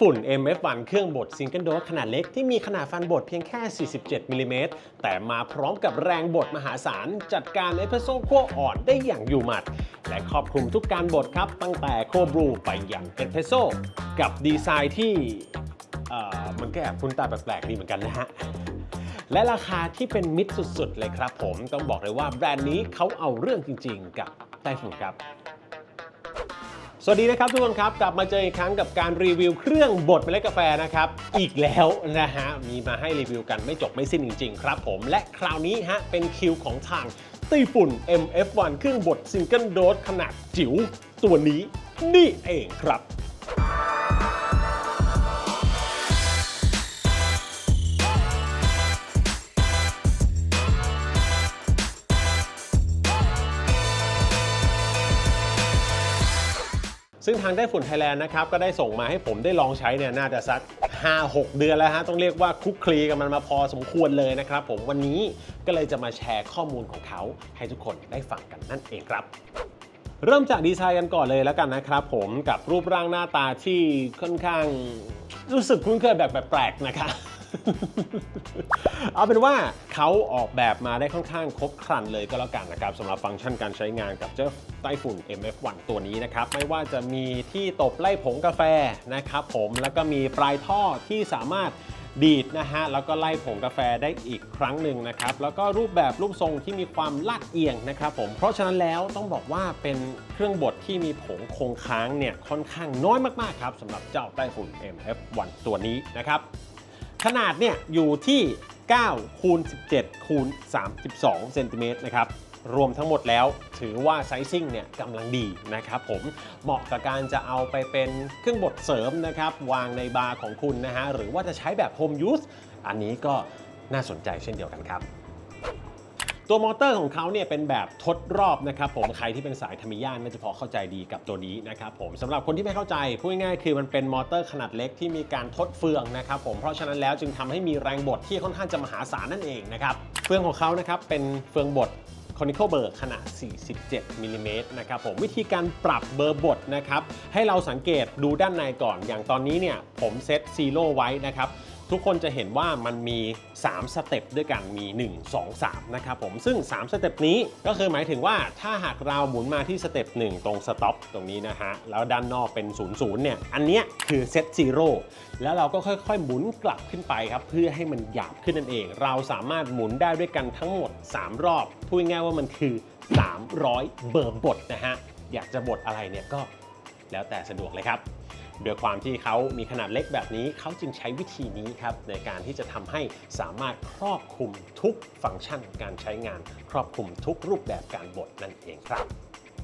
ฝุ่น MF1 เครื่องบดซิงเกิลโดสขนาดเล็กที่มีขนาดฟันบดเพียงแค่ 47มิลลิเมตรแต่มาพร้อมกับแรงบดมหาศาล จัดการเอสเปรสโซ่ขั้วอ่อนได้อย่างอยู่หมัด และครอบคลุมทุกการบดครับ ตั้งแต่โคบรูไปอย่างเอสเปรสโซ่กับดีไซน์ที่เอ่อมันก็แอบคุ้นตาแปลกๆดีเหมือนกันนะฮะและราคาที่เป็นมิตรสุดๆ เลยครับผมต้องบอกเลยว่าแบรนด์นี้เขาเอาเรื่องจริง ๆ กับไต้ฝุ่นครับ สวัสดีนะครับทุกคนครับกลับมาเจออีกครั้งกับการรีวิวเครื่องบดเมล็ดกาแฟนะครับอีกแล้วนะฮะมีมาให้รีวิวกันไม่จบไม่สิ้นจริงๆ ครับผมและคราวนี้ฮะเป็นคิวของทางไต้ฝุ่น MF1 เครื่องบดซิงเกิลโดสขนาดจิ๋วตัวนี้นี่เองครับ ซึ่งทางได้ฝุ่นไทยแลนด์นะครับก็ได้ส่งมาให้ผมได้ลองใช้เนี่ยน่าจะสัก 5-6 เดือนแล้วฮะต้องเรียกว่าคลุกคลีกับมันมาพอสมควรเลยนะครับผมวันนี้ก็เลยจะมาแชร์ข้อมูลของเขาให้ทุกคนได้ฟังกันนั่นเองครับเริ่มจากดีไซน์กันก่อนเลยแล้วกันนะครับผมกับรูปร่างหน้าตาที่ค่อนข้างรู้สึกคุ้นเคยแบบแปลกๆนะครับ เอาเป็นว่าเขาออกแบบมาได้ค่อนข้างครบครันเลยก็แล้วกันนะครับสำหรับฟังก์ชันการใช้งานกับเจ้าไต้ฝุ่น MF1 ตัวนี้นะครับ ไม่ว่าจะมีที่ตบไล่ผงกาแฟนะครับผมแล้วก็มีปลายท่อที่สามารถดีดนะฮะ แล้วก็ไล่ผงกาแฟได้อีกครั้งหนึ่งนะครับ แล้วก็รูปแบบรูปทรงที่มีความลาดเอียงนะครับผม เพราะฉะนั้นแล้วต้องบอกว่าเป็นเครื่องบดที่มีผงคงค้างเนี่ยค่อนข้างน้อยมากๆครับสำหรับเจ้าไต้ฝุ่น MF1 ตัวนี้นะครับ ขนาดเนี่ยอยู่ที่9คูณ17คูณ32เซนติเมตรนะครับรวมทั้งหมดแล้วถือว่าไซซิ่งเนี่ยกำลังดีนะครับผมเหมาะกับการจะเอาไปเป็นเครื่องบดเสริมนะครับวางในบาร์ของคุณนะฮะหรือว่าจะใช้แบบโฮมยูสอันนี้ก็น่าสนใจเช่นเดียวกันครับ ตัวมอเตอร์ของเขาเนี่ยเป็นแบบทดรอบนะครับผมใครที่เป็นสายธรรมิยานน่าจะพอเข้าใจดีกับตัวนี้นะครับผมสำหรับคนที่ไม่เข้าใจพูดง่ายๆคือมันเป็นมอเตอร์ขนาดเล็กที่มีการทดเฟืองนะครับผมเพราะฉะนั้นแล้วจึงทำให้มีแรงบดที่ค่อนข้างจะมหาศาลนั่นเองนะครับเฟืองของเขานะครับเป็นเฟืองบดคอนิค l เบอร์ขนาด 47มิลลิเมตรนะครับผมวิธีการปรับเบอร์บดนะครับให้เราสังเกตดูด้านในก่อนอย่างตอนนี้เนี่ยผมเซตซีโร่ไว้นะครับ ทุกคนจะเห็นว่ามันมี 3 สเต็ปด้วยกันมี 1 2 3 นะครับผมซึ่ง 3 สเต็ปนี้ก็คือหมายถึงว่าถ้าหากเราหมุนมาที่สเต็ป1 ตรงสต็อปตรงนี้นะฮะ แล้วด้านนอกเป็น 0 0 เนี่ย อันเนี้ยคือเซตซีโร่แล้วเราก็ค่อยๆ หมุนกลับขึ้นไปครับ เพื่อให้มันหยาบขึ้นนั่นเอง เราสามารถหมุนได้ด้วยกันทั้งหมด 3 รอบพูดง่ายว่ามันคือ 300 เบอร์บดนะฮะอยากจะบดอะไรเนี่ยก็แล้วแต่สะดวกเลยครับ ด้วยความที่เขามีขนาดเล็กแบบนี้ เขาจึงใช้วิธีนี้ครับในการที่จะทำให้สามารถครอบคลุมทุกฟังก์ชันการใช้งาน ครอบคลุมทุกรูปแบบการบดนั่นเองครับ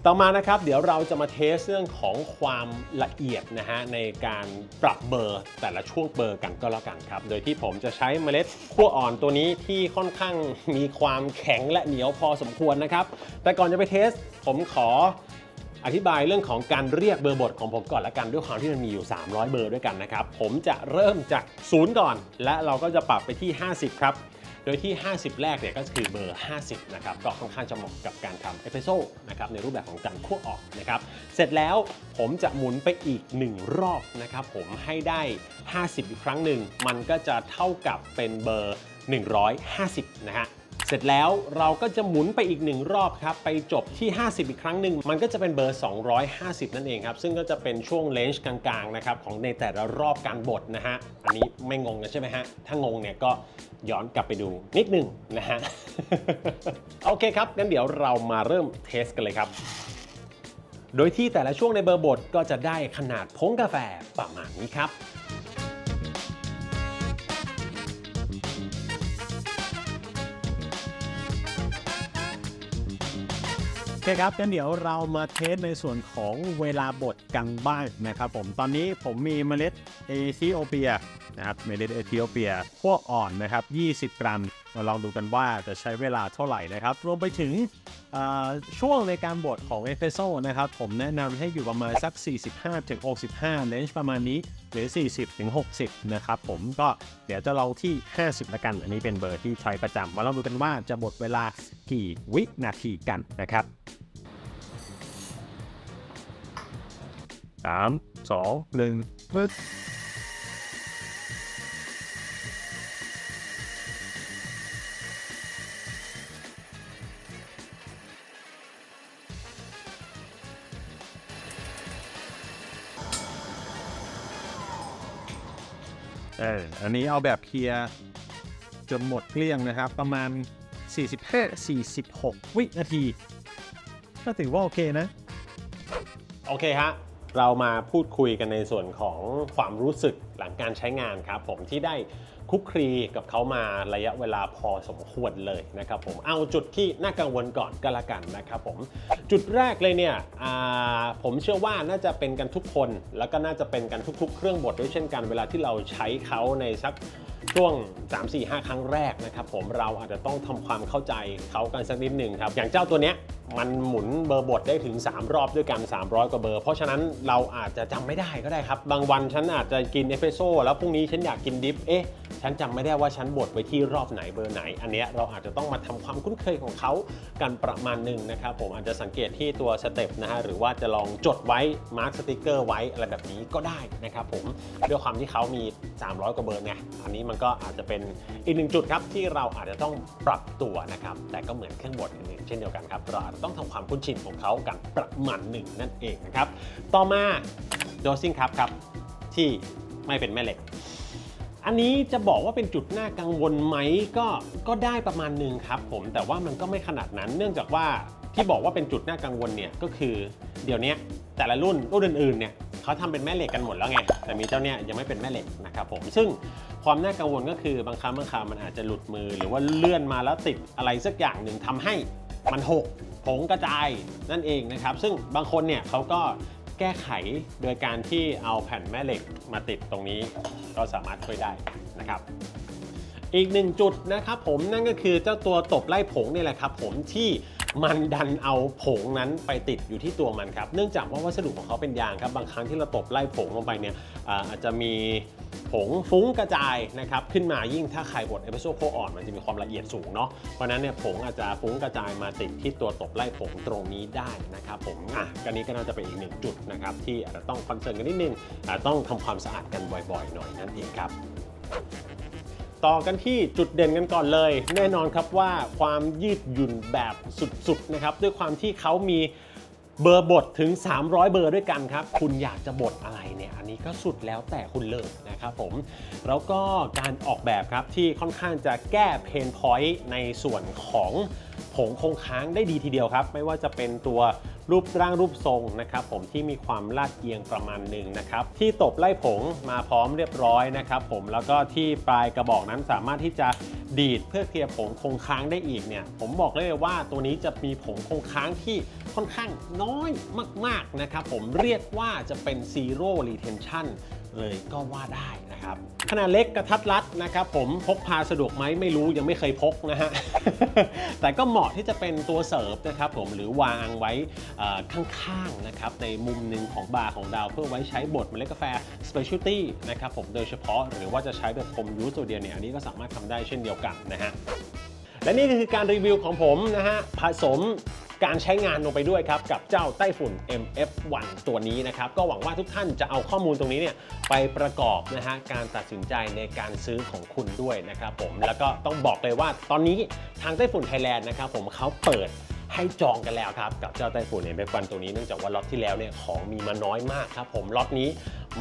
ต่อมานะครับเดี๋ยวเราจะมาเทสเรื่องของความละเอียดนะฮะในการปรับเบอร์แต่ละช่วงเบอร์กันก็แล้วกันครับ โดยที่ผมจะใช้เมล็ดขั้วอ่อนตัวนี้ที่ค่อนข้างมีความแข็งและเหนียวพอสมควรนะครับ แต่ก่อนจะไปเทสผมขอ อธิบายเรื่องของการเรียกเบอร์บทของผมก่อนละกันด้วยความที่มันมีอยู่ 300 เบอร์ด้วยกันนะครับ ผมจะเริ่มจาก0ก่อน และเราก็จะปรับไปที่ 50 ครับ โดยที่ 50 แรกเนี่ยก็คือเบอร์ 50 นะครับ ก็ค่อนข้างจะเหมาะกับการทำเอสเปรสโซ่นะครับในรูปแบบของการคั่วออกนะครับ เสร็จแล้วผมจะหมุนไปอีก 1 รอบนะครับ ผมให้ได้ 50 อีกครั้งหนึ่ง มันก็จะเท่ากับเป็นเบอร์ 150 นะฮะ เสร็จแล้วเราก็จะหมุนไปอีกหนึ่งรอบครับ ไปจบที่ 50 อีกครั้งหนึ่ง มันก็จะเป็นเบอร์ 250 นั่นเองครับ ซึ่งก็จะเป็นช่วงเลนจ์กลางๆนะครับของในแต่ละรอบการบดนะฮะ อันนี้ไม่งงนะใช่ไหมฮะ ถ้างงเนี่ยก็ย้อนกลับไปดูนิดหนึงนะฮะ โอเคครับ งั้นเดี๋ยวเรามาเริ่มเทสกันเลยครับ โดยที่แต่ละช่วงในเบอร์บดก็จะได้ขนาดพงกาแฟประมาณนี้ครับ คครับงั้นเดี๋ยวเรามาเทสในส่วนของเวลาบดกันบ้างนะครับผมตอนนี้ผมมีเมล็ดเอธิโอเปีย นะครับเมล็ดเอธิโอเปียขั้วอ่อนนะครับ 20 กรัม มาลองดูกันว่าจะใช้เวลาเท่าไหร่นะครับ รวมไปถึงช่วงในการบดของเอสเปรสโซ่นะครับ ผมแนะนำให้อยู่ประมาณสัก 45-65 เลนจ์ประมาณนี้ หรือ 40-60 นะครับผมก็เดี๋ยวจะลองที่ 50 ละกัน อันนี้เป็นเบอร์ที่ใช้ประจำมาลองดูกันว่าจะบดเวลากี่วินาทีกันนะครับสามสองหนึ่งปึ๊ด เอออันนี้เอาแบบเคลียร์จนหมดเกลี้ยงนะครับ ประมาณ 45-46 วินาทีก็ถือว่าโอเคนะ โอเคฮะ เรามาพูดคุยกันในส่วนของความรู้สึกหลังการใช้งานครับผมที่ได้ คุกคลีกับเขามาระยะเวลาพอสมควรเลยนะครับผมเอาจุดที่น่ากังวลก่อนก็แล้วกันนะครับผมจุดแรกเลยเนี่ยผมเชื่อว่าน่าจะเป็นกันทุกคน แล้วก็น่าจะเป็นกันทุก ๆ เครื่องบดด้วยเช่นกันเวลาที่เราใช้เขาในสัก ช่วง 3 4 5 ครั้งแรกนะครับผมเราอาจจะต้องทำความเข้าใจเขากันสักนิดหนึ่งครับ อย่างเจ้าตัวเนี้ยมันหมุนเบอร์บทได้ถึง 3 รอบด้วยกัน 300 กว่าเบอร์ เพราะฉะนั้นเราอาจจะจำไม่ได้ก็ได้ครับ บางวันฉันอาจจะกินเอสเปรสโซ่แล้วพรุ่งนี้ฉันอยากกินดิฟ เอ๊ะ ฉันจำไม่ได้ว่าฉันบดไว้ที่รอบไหนเบอร์ไหน อันเนี้ยเราอาจจะต้องมาทำความคุ้นเคยของเขากันประมาณหนึ่งนะครับผมอาจจะสังเกตที่ตัวสเต็ปนะฮะหรือว่าจะลองจดไว้มาร์คสติกเกอร์ไว้อะไรแบบนี้ก็ได้นะครับผมด้วยความที่เขามี 300 กว่าเบอร์ไงอันนี้มันก็อาจจะเป็นอีกหนึ่งจุดครับที่เราอาจจะต้องปรับตัวนะครับ แต่ก็เหมือนเครื่องบดอื่นๆเช่นเดียวกันครับ เราอาจจะต้องทำความคุ้นชินของเขากันประมาณหนึ่งนั่นเองนะครับ ต่อมา dosing ครับครับที่ไม่เป็นแม่เหล็กอันนี้จะบอกว่าเป็นจุดน่ากังวลไหมก็ก็ได้ประมาณหนึ่งครับผมแต่ว่ามันก็ไม่ขนาดนั้น เนื่องจากว่าที่บอกว่าเป็นจุดน่ากังวลเนี่ยก็คือเดี๋ยวนี้แต่ละรุ่นรุ่นอื่นๆเนี่ยเขาทำเป็นแม่เหล็กกันหมดแล้วไงแต่มีเจ้าเนี่ยยังไม่เป็นแม่เหล็กนะครับผมซึ่ง ความน่ากังวลก็คือบางครั้งบางคราวมันอาจจะหลุดมือ หรือว่าเลื่อนมาแล้วติดอะไรสักอย่างหนึ่งทำให้มันหกผงกระจายนั่นเองนะครับ ซึ่งบางคนเนี่ยเขาก็แก้ไขโดยการที่เอาแผ่นแม่เหล็กมาติดตรงนี้ ก็สามารถช่วยได้นะครับ อีกหนึ่งจุดนะครับผมนั่นก็คือเจ้าตัวตบไล่ผงนี่แหละครับผมที่ มันดันเอาผงนั้นไปติดอยู่ที่ตัวมันครับ เนื่องจากว่าวัสดุของเขาเป็นยางครับ บางครั้งที่เราตบไล่ผงลงไปเนี่ยอาจจะมีผงฟุ้งกระจายนะครับขึ้นมายิ่งถ้าใครบดเอสเปรสโซ่โคอ่อนมันจะมีความละเอียดสูงเนาะเพราะนั้นเนี่ยผงอาจจะฟุ้งกระจายมาติดที่ตัวตบไล่ผงตรงนี้ได้นะครับผมอะกันนี้ก็น่าจะเป็นอีกหนึ่งจุดนะครับที่อาจจะต้องคอนเซิร์นกันนิดนึงอาจจะต้องทำความสะอาดกันบ่อยๆ หน่อยนั่นเองครับ ต่อกันที่จุดเด่นกันก่อนเลย แน่นอนครับว่าความยืดหยุ่นแบบสุดๆนะครับด้วยความที่เขามีเบอร์บทถึง 300 เบอร์ด้วยกันครับ คุณอยากจะบทอะไรเนี่ย อันนี้ก็สุดแล้วแต่คุณเลยนะครับผม แล้วก็การออกแบบครับที่ค่อนข้างจะแก้เพนพอยต์ในส่วนของผงคงค้างได้ดีทีเดียวครับ ไม่ว่าจะเป็นตัว รูปร่างรูปทรงนะครับผมที่มีความลาดเอียงประมาณหนึ่งนะครับที่ตบไล่ผงมาพร้อมเรียบร้อยนะครับผมแล้วก็ที่ปลายกระบอกนั้นสามารถที่จะดีดเพื่อเคลียร์ผงคงค้างได้อีกเนี่ยผมบอกเลยว่าตัวนี้จะมีผงคงค้างที่ค่อนข้างน้อยมาก ๆนะครับผมเรียกว่าจะเป็น zero retention เลยก็ว่าได้ นะครับขนาดเล็กกระทัดรัดนะครับผมพกพาสะดวกไหมไม่รู้ยังไม่เคยพกนะฮะ แต่ก็เหมาะที่จะเป็นตัวเสิร์ฟนะครับผมหรือวางไว้ข้างๆนะครับในมุมหนึ่งของบาร์ของดาวเพื่อไว้ใช้บดเมล็ดกาแฟ specialty นะครับผมโดยเฉพาะหรือว่าจะใช้แบบผมยูสตัวเดียวเนี่ยอันนี้ก็สามารถทำได้เช่นเดียวกันนะฮะและนี่ก็คือการรีวิวของผมนะฮะผสม การใช้งานลงไปด้วยครับกับเจ้าไต้ฝุ่น MF1 ตัวนี้นะครับก็หวังว่าทุกท่านจะเอาข้อมูลตรงนี้เนี่ยไปประกอบนะฮะการตัดสินใจในการซื้อของคุณด้วยนะครับผมแล้วก็ต้องบอกเลยว่าตอนนี้ทางไต้ฝุ่นไทยแลนด์นะครับผมเขาเปิดให้จองกันแล้วครับ กับเจ้าไต้ฝุ่นเอ็มเอฟวันตัวนี้เนื่องจากว่าล็อตที่แล้วเนี่ยของมีมาน้อยมากครับผมล็อตนี้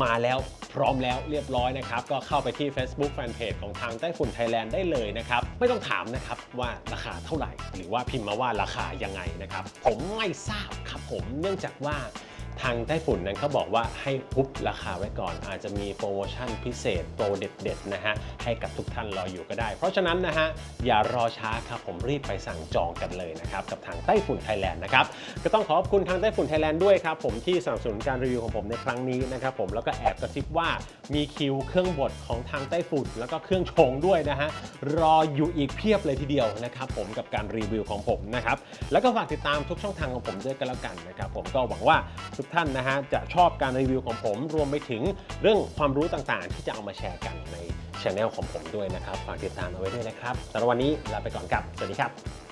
มาแล้วพร้อมแล้วเรียบร้อยนะครับ ก็เข้าไปที่ Facebook Fanpage ของทางไต้ฝุ่นไทยแลนด์ได้เลยนะครับ ไม่ต้องถามนะครับว่าราคาเท่าไหร่ หรือว่าพิมพ์มาว่าราคายังไงนะครับ ผมไม่ทราบครับผมเนื่องจากว่า ทางไต้ฝุ่นนั้นเขาบอกว่าให้พุบราคาไว้ก่อน อาจจะมีโปรโมชั่นพิเศษโปรเด็ดๆนะฮะให้กับทุกท่านรออยู่ก็ได้ เพราะฉะนั้นนะฮะอย่ารอช้าครับผมรีบไปสั่งจองกันเลยนะครับกับทางไต้ฝุ่นไทยแลนด์นะครับก็ต้องขอบคุณทางไต้ฝุ่นไทยแลนด์ด้วยครับผมที่สนับสนุนการรีวิวของผมในครั้งนี้นะครับผมแล้วก็แอบกระซิบว่ามีคิวเครื่องบดของทางไต้ฝุ่น แล้วก็เครื่องชงด้วยนะฮะรออยู่อีกเพียบเลยทีเดียวนะครับผมกับการรีวิวของผมนะครับแล้วก็ฝากติดตามทุกช่องทางของผมด้วยกันแล้วกันนะครับผมก็หวังว่าทุกท่านนะฮะจะชอบการรีวิวของผม รวมไปถึงเรื่องความรู้ต่างๆ ที่จะเอามาแชร์กันในช anel ของผมด้วยนะครับฝากติดตามเอาไว้ด้วยนะครับสำหรับวันนี้ลาไปก่อนครับ สวัสดีครับ